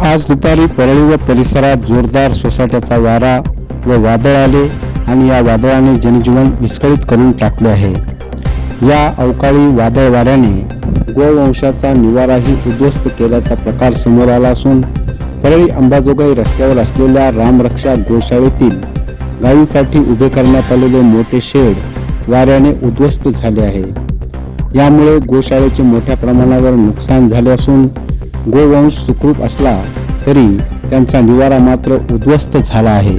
आज दुपारी परळी व परिसरात जोरदार सोसाट्याचा वारा व वादळ आले आणि या वादळाने जनजीवन विस्कळीत करून टाकले आहे. या अवकाळी वादळ वाऱ्याने गोवंशाचा निवाराही उद्ध्वस्त केल्याचा प्रकार समोर आला असून परळी अंबाजोगाई रस्त्यावर असलेल्या रामरक्षा गोशाळेतील गायींसाठी उभे करण्यात आलेले मोठे शेड वाऱ्याने उद्ध्वस्त झाले आहे. यामुळे गोशाळेचे मोठ्या प्रमाणावर नुकसान झाले असून गोवंश सुखरूप असला तरी त्यांचा निवारा मात्र उद्ध्वस्त झाला आहे.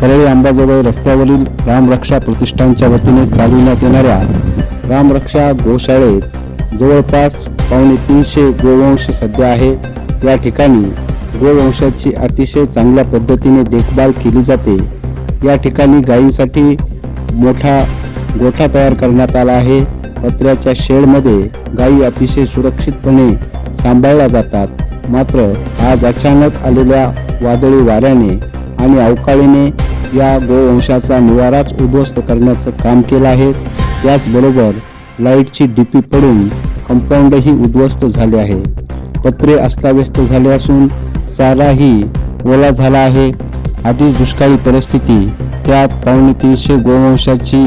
परळी अंबाजोगाई रस्त्यावरील रामरक्षा प्रतिष्ठानच्या वतीने चालविण्यात येणाऱ्या रामरक्षा गोशाळेत जवळपास पावणे तीनशे गोवंश सध्या आहे. या ठिकाणी गोवंशाची अतिशय चांगल्या पद्धतीने देखभाल केली जाते. या ठिकाणी गायींसाठी मोठा गोठा तयार करण्यात आला आहे. पत्र्याच्या शेडमध्ये गायी अतिशय सुरक्षितपणे सांभाळल्या जातात. मात्र आज अचानक आलेल्या वादळी वाऱ्याने आणि अवकाळीने या गोवंशाचा निवाराच उद्ध्वस्त करण्याचं काम केलं आहे. त्याचबरोबर लाईटची डीपी पडून कंपाऊंडही उद्ध्वस्त झाले आहे. पत्रे अस्ताव्यस्त झाले असून चाराही ओला झाला आहे. आधीच दुष्काळी परिस्थिती त्यात पावणे तीनशे गोवंशाची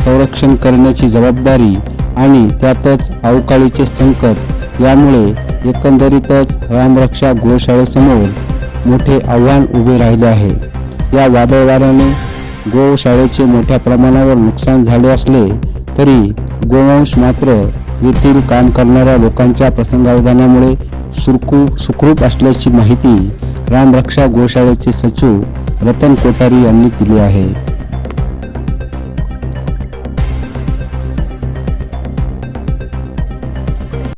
संरक्षण करण्याची जबाबदारी आणि त्यातच अवकाळीचे संकट यामुळे एकंदरीतच रामरक्षा गोशाळेसमोर मोठे आव्हान उभे राहिले आहे. या वादळवाऱ्याने गोशाळेचे मोठ्या प्रमाणावर नुकसान झाले असले तरी गोवंश मात्र येथील काम करणाऱ्या लोकांच्या प्रसंगावधानामुळे सुरकू सुखरूप असल्याची माहिती रामरक्षा गोशाळेचे सचिव रतन कोठारी यांनी दिली आहे.